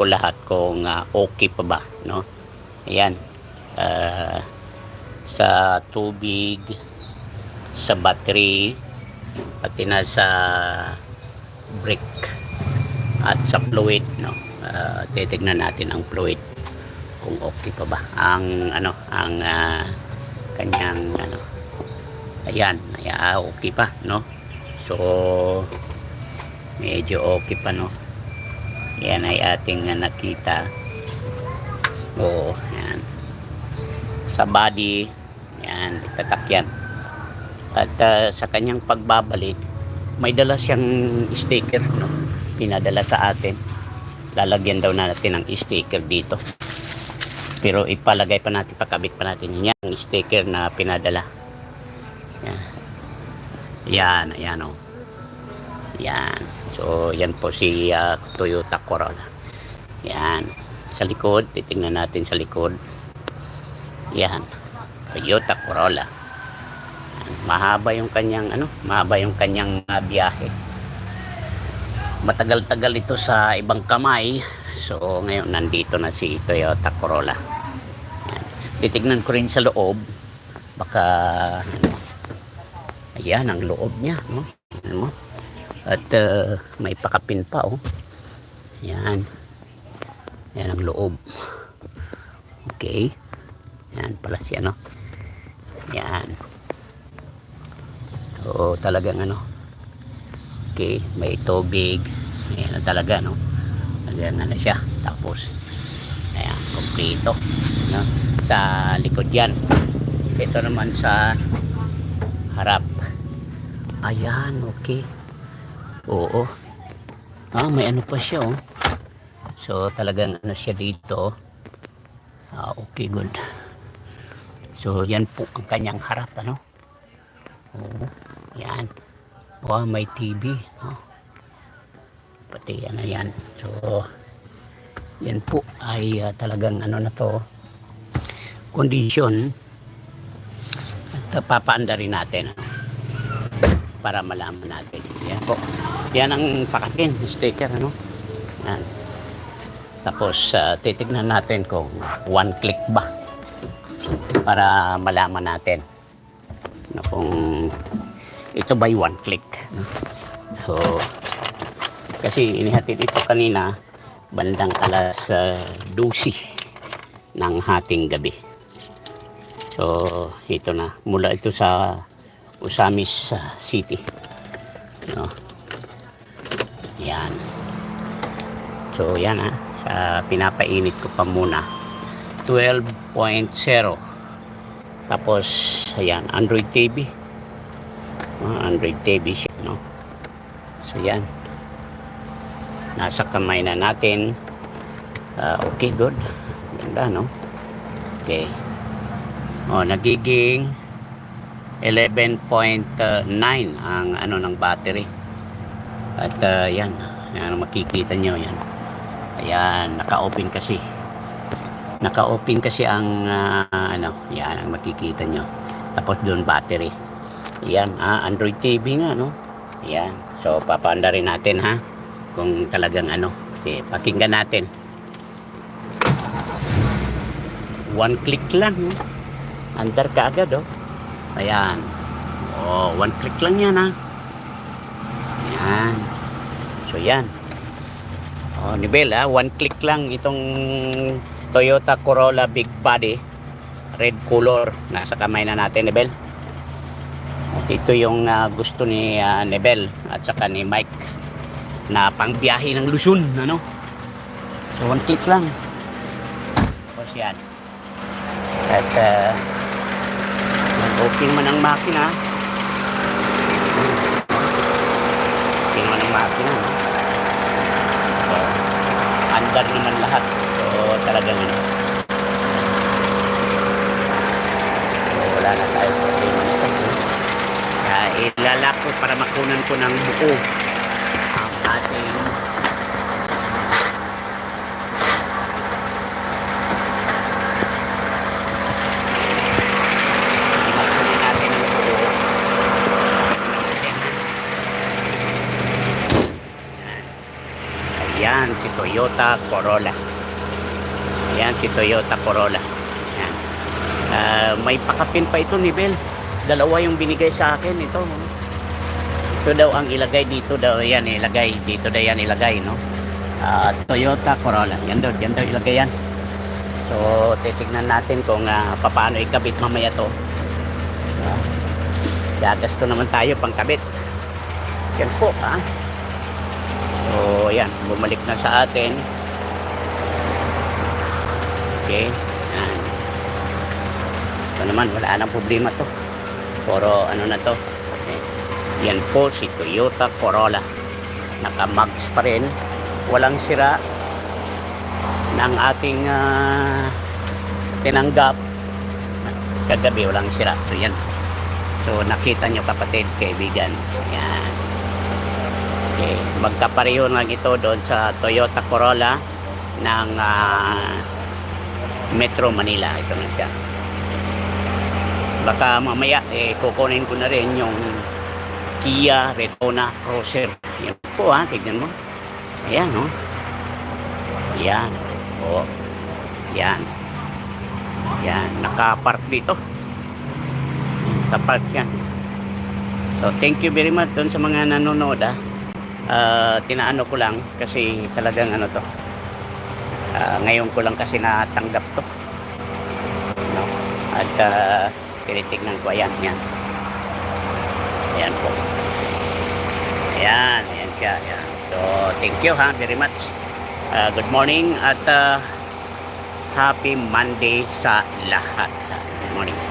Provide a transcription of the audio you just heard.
ko lahat kung ah, okay pa ba, no? Ayan. Ah, sa tubig, sa battery, pati na sa brick at sa fluid, no? Ah, titignan natin ang fluid kung okay pa ba. Ang ano, ang ah, kanyang ano, ayan, ayan, okay pa, no? So, medyo okay pa, no? Yan ay ating uh, nakita. Oo, yan. Sa body, yan, itatak yan. At uh, sa kanyang pagbabalik, may dala siyang sticker, no? Pinadala sa atin. Lalagyan daw natin ng sticker dito. Pero ipalagay pa natin, pakabit pa natin yan, yung sticker na pinadala. Yan. Yan, ayan o. Yan. So, yan po si ah, Toyota Corolla. Yan. Sa likod, titingnan natin sa likod. Yan. Toyota Corolla. Yan. Mahaba yung kanyang ano, mahaba yung kanyang ah, biyahe. Matagal-tagal ito sa ibang kamay. So, ngayon nandito na si Toyota Corolla. Yan. Titignan ko rin sa loob. Baka ano, ayan ang loob niya, no? Ano mo? At uh, may pakapin pa oh. Yan. Yan ang loob. Okay. Yan pala siya no. Yan. So talagang ano. Okay, may tubig. Yan na talaga no. Talagang ano siya. Tapos ayan, kompleto. No? Sa likod yan. Ito naman sa harap. Ayan, okay. Oo. Ah, may ano pa siya oh. So talagang ano siya dito. Ah, okay, good. So yan po ang kanyang harap ano. Oo. Yan. Wow, may TV, no? Pati ano yan. So yan po ay ah, talagang ano na to condition at uh, papaanda rin natin para malaman natin. Yan po. Yan ang pakatin, sticker, ano? Yan. Tapos, uh, titignan natin kung one click ba para malaman natin na kung ito ba'y one click. no? So, kasi inihatid ito kanina bandang alas uh, 12 ng hating gabi. So, ito na. Mula ito sa Usamis uh, City. No? Yan. So, yan ha. Sa pinapainit ko pa muna. 12.0. Tapos, ayan, Android TV. Ah, Android TV siya, no? So, yan. Nasa kamay na natin. Ah, okay, good. Ganda, no? Okay. Oh, nagiging 11.9 ang ano ng battery. At uh, yan, yan makikita nyo yan. Ayan, naka-open kasi. Naka-open kasi ang ah, ano, yan ang makikita nyo. Tapos doon battery. Yan, ah, Android TV nga, no? Yan. So, papaanda rin natin, ha? Kung talagang ano. Kasi, pakinggan natin. One click lang, no? Under ka agad, oh. Ayan. Oh, one click lang yan, ha? Ayan. So, yan. Oh, ni Bel, ha? One click lang itong Toyota Corolla Big Body. Red color. Nasa kamay na natin, ni. At ito yung ah, gusto ni uh, Nebel at saka ni Mike na pangbiyahe ng Luzon, ano? So, one click lang. Tapos yan. At uh, okay naman ang makina. Ang makina. No? So, andar naman lahat. So, talagang ano. So, wala na tayo problema nito. Uh, ilalak ko para makunan ko ng buo ang ating makunin natin ang buo. Ayan, si Toyota Corolla. Yan si Toyota Corolla. Yan. Ah, may pakapin pa ito ni Bel. Dalawa yung binigay sa akin ito. Ito daw ang ilagay dito daw yan ilagay dito daw yan ilagay no. Ah, Toyota Corolla. Yan daw, yan daw ilagay yan. So titignan natin kung ah, paano ikabit mamaya to. Ah, Gagasto naman tayo pang kabit. Yan po ah. So yan, bumalik na sa atin. Okay. Yan. Ito naman, wala nang problema to. Puro ano na to. Okay. Yan po si Toyota Corolla. Naka-mags pa rin. Walang sira ng ating ah, tinanggap. Kagabi walang sira. So yan. So nakita nyo kapatid, kaibigan. Yan. Okay. Magkapareho lang ito doon sa Toyota Corolla ng ah, Metro Manila. Ito na siya. Baka mamaya eh, kukunin ko na rin yung Kia Retona Cruiser. Yan po ha, tignan mo. Ayan no. Yan. O. Yan. Yan. Nakapark dito. Nakapark yan. So, thank you very much dun sa mga nanonood ah. Ah, tinaano ko lang kasi talagang ano to. Ah, ngayon ko lang kasi natanggap to. No? At ah, tinitignan ko ayan, yan. Ayan po. Ayan, ayan siya. Ayan. So, thank you ha, very much. Ah, good morning at ah, happy Monday sa lahat. Good morning.